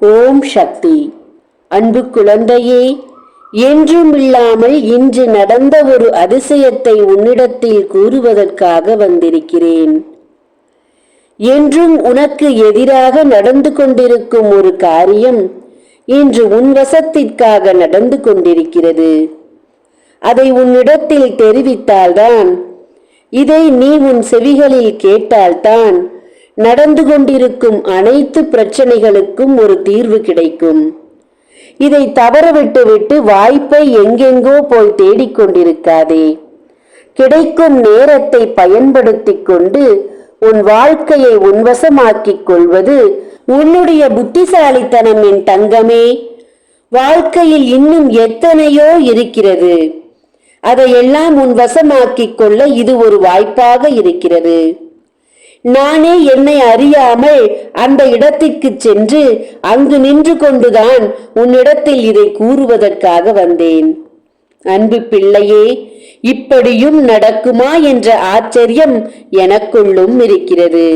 ஓம் சக்தி. அன்பு குழந்தையே என்றும் இல்லாமல் இன்று நடந்த ஒரு அதிசயத்தை உன்னிடத்தில் கூறுவதற்காக வந்திருக்கிறேன். என்றும் உனக்கு எதிராக நடந்து கொண்டிருக்கும் ஒரு காரியம் இன்று உன் வசத்திற்காக நடந்து கொண்டிருக்கிறது. அதை உன்னிடத்தில் தெரிவித்தால்தான் இதை நீ உன் செவிகளில் கேட்டால்தான் நடந்து கொண்டிருக்கும் அனைத்து பிரச்சனைகளுக்கும் ஒரு தீர்வு கிடைக்கும். இதை தவறவிட்டு விட்டு வாய்ப்பை எங்கெங்கோ போய் தேடிக்கொண்டிருக்காதே கிடைக்கும் நேரத்தை பயன்படுத்திக் கொண்டு உன் வாழ்க்கையை உன்வசமாக்கிக் கொள்வது உன்னுடைய புத்திசாலித்தனம் என் தங்கமே. வாழ்க்கையில் இன்னும் எத்தனையோ இருக்கிறது. அதையெல்லாம் உன் வசமாக்கிக் கொள்ள இது ஒரு வாய்ப்பாக இருக்கிறது. நானே என்னை அறியாமல் அந்த இடத்திற்கு சென்று அங்கு நின்று கொண்டுதான் உன்னிடத்தில் இதை கூறுவதற்காக வந்தேன். அன்பு பிள்ளையே இப்படியும் நடக்குமா என்ற ஆச்சரியம் எனக்குள்ளும் இருக்கிறது.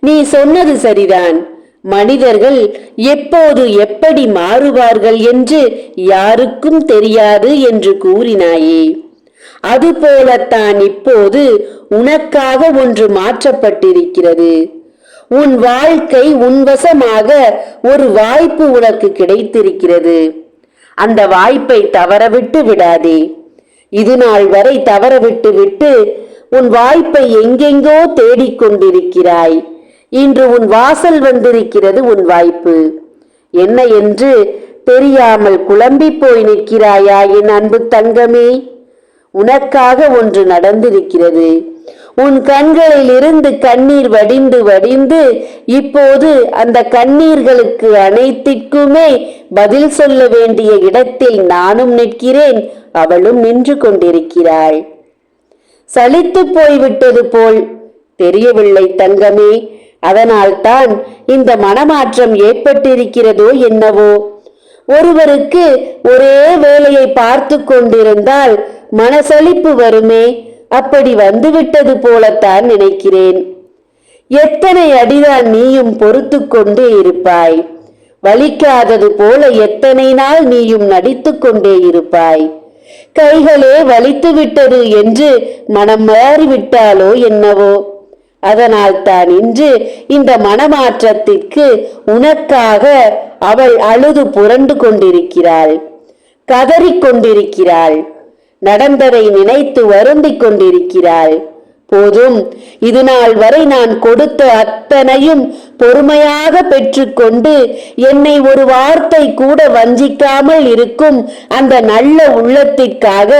நீ சொன்னது சரிதான். மனிதர்கள் எப்போது எப்படி மாறுவார்கள் என்று யாருக்கும் தெரியாது என்று கூறினாயே. அதுபோலத்தான் இப்போது உனக்காக ஒன்று மாற்றப்பட்டிருக்கிறது. உன் வாழ்க்கை உன்வசமாக ஒரு வாய்ப்பு உனக்கு கிடைத்திருக்கிறது. அந்த வாய்ப்பை தவறவிட்டு விடாதே. இது நாள் வரை தவறவிட்டு விட்டு உன் வாய்ப்பை எங்கெங்கோ தேடிக்கொண்டிருக்கிறாய் இன்று உன் வாசல் வந்திருக்கிறது உன் வாய்ப்பு. என்ன என்று தெரியாமல் குழம்பி போய் நிற்கிறாயா என் அன்பு தங்கமே? உனக்காக ஒன்று நடந்திருக்கிறது. உன் கண்களில் இருந்து கண்ணீர் வடிந்து வடிந்து இப்போது அந்த கண்ணீர்களுக்கு அனைத்திற்குமே பதில் சொல்ல வேண்டிய இடத்தில் நானும் நிற்கிறேன் அவளும் நின்று கொண்டிருக்கிறாள். சலித்து போய்விட்டது போல் தெரியவில்லை தங்கமே அதனால்தான் இந்த மனமாற்றம் ஏற்பட்டிருக்கிறதோ என்னவோ? ஒருவருக்கு ஒரே வேலையை பார்த்து கொண்டிருந்தால் மனசலிப்பு வருமே? அப்படி வந்துவிட்டது போலத்தான் நினைக்கிறேன். எத்தனை அடிதான் நீயும் பொறுத்து கொண்டே இருப்பாய்? வலிக்காதது போல எத்தனை நாள் நீயும் நடித்து கொண்டே இருப்பாய்? கைகளே வலித்து விட்டது என்று மனம் மாறிவிட்டாலோ என்னவோ? அதனால் தான் இன்று இந்த மனமாற்றத்திற்கு உனக்காக அவள் அழுது புரண்டு கொண்டிருக்கிறாள். கதறிக் கொண்டிருக்கிறாள். நடந்ததை நினைத்து வருந்திக் கொண்டிருக்கிறாள். போதும் இது நாள் வரை நான் கொடுத்த அத்தனையும் பொறுமையாக பெற்றுக்கொண்டு என்னை ஒரு வார்த்தை கூட வஞ்சிக்காமல் இருக்கும் அந்த நல்ல உள்ளத்திற்காக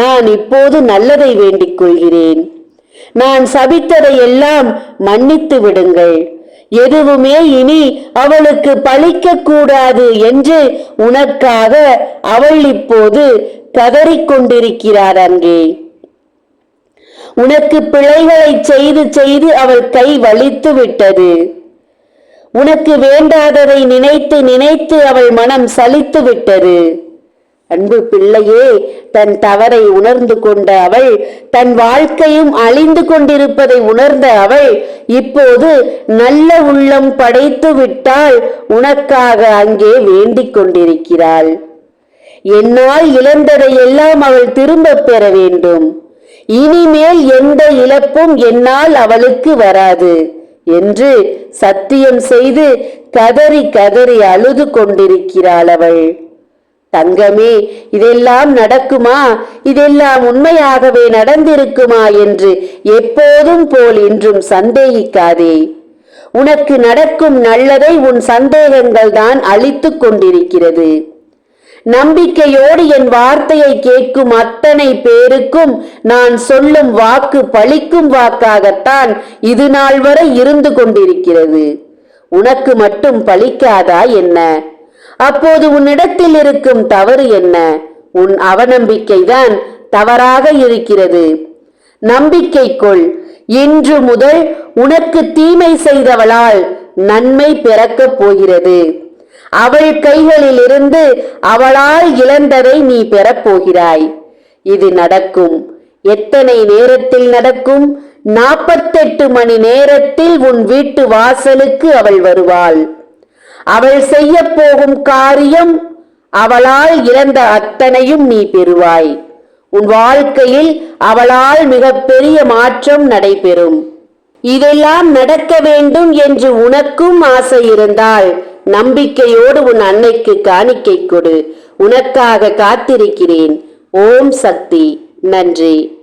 நான் இப்போது நல்லதை வேண்டிக் கொள்கிறேன். நான் சபித்ததை எல்லாம் மன்னித்து விடுங்கள். எதுவுமே இனி அவளுக்கு பழிக்க கூடாது என்று உனக்காக அவள் இப்போது கதறிக் கொண்டிருக்கிறார் அங்கே. உனக்கு பிழைகளை செய்து செய்து அவள் கை வலித்து விட்டது. உனக்கு வேண்டாததை நினைத்து நினைத்து அவள் மனம் சலித்து விட்டது. அன்பு பிள்ளையே தன் தவறை உணர்ந்து கொண்ட அவள் தன் வாழ்க்கையும் அழிந்து கொண்டிருப்பதை உணர்ந்த அவள் இப்போது நல்ல உள்ளம் படைத்து விட்டால் உனக்காக அங்கே வேண்டிக் கொண்டிருக்கிறாள். என்னால் இழந்ததை எல்லாம் அவள் திரும்ப பெற வேண்டும். இனிமேல் எந்த இழப்பும் என்னால் அவளுக்கு வராது என்று சத்தியம் செய்து கதறி கதறி அழுது கொண்டிருக்கிறாள் அவள். தங்கமே இதெல்லாம் நடக்குமா? இதெல்லாம் உண்மையாகவே நடந்திருக்குமா என்று எப்போதும் போல் இன்றும் சந்தேகிக்காதே. உனக்கு நடக்கும் நல்லதை உன் சந்தேகங்கள் தான் அழித்துக் கொண்டிருக்கிறது. நம்பிக்கையோடு என் வார்த்தையை கேட்கும் அத்தனை பேருக்கும் நான் சொல்லும் வாக்கு பழிக்கும் வாக்காகத்தான் இது நாள் வரை இருந்து கொண்டிருக்கிறது. உனக்கு மட்டும் பலிக்காதா என்ன? அப்போது உன்னிடத்தில் இருக்கும் தவறு என்ன? உன் அவநம்பிக்கைதான் தவறாக இருக்கிறது. நம்பிக்கை கொள். இன்று முதல் உனக்கு தீமை செய்தவளால் நன்மை பிறக்கப் போகிறது. அவள் கைகளிலிருந்து அவளால் இழந்ததை நீ பெறப்போகிறாய். இது நடக்கும். எத்தனை நேரத்தில் நடக்கும்? நாற்பத்தெட்டு மணி நேரத்தில் உன் வீட்டு வாசலுக்கு அவள் வருவாள். அவள் செய்ய போகும் காரியம் அவளால் இழந்த அத்தனையும் நீ பெறுவாய். உன் வாழ்க்கையில் அவளால் மிகப்பெரிய மாற்றம் நடைபெறும். இதெல்லாம் நடக்க வேண்டும் என்று உனக்கும் ஆசை இருந்தால் நம்பிக்கையோடு உன் அன்னைக்கு காணிக்கை கொடு. உனக்காக காத்திருக்கிறேன். ஓம் சக்தி. நன்றி.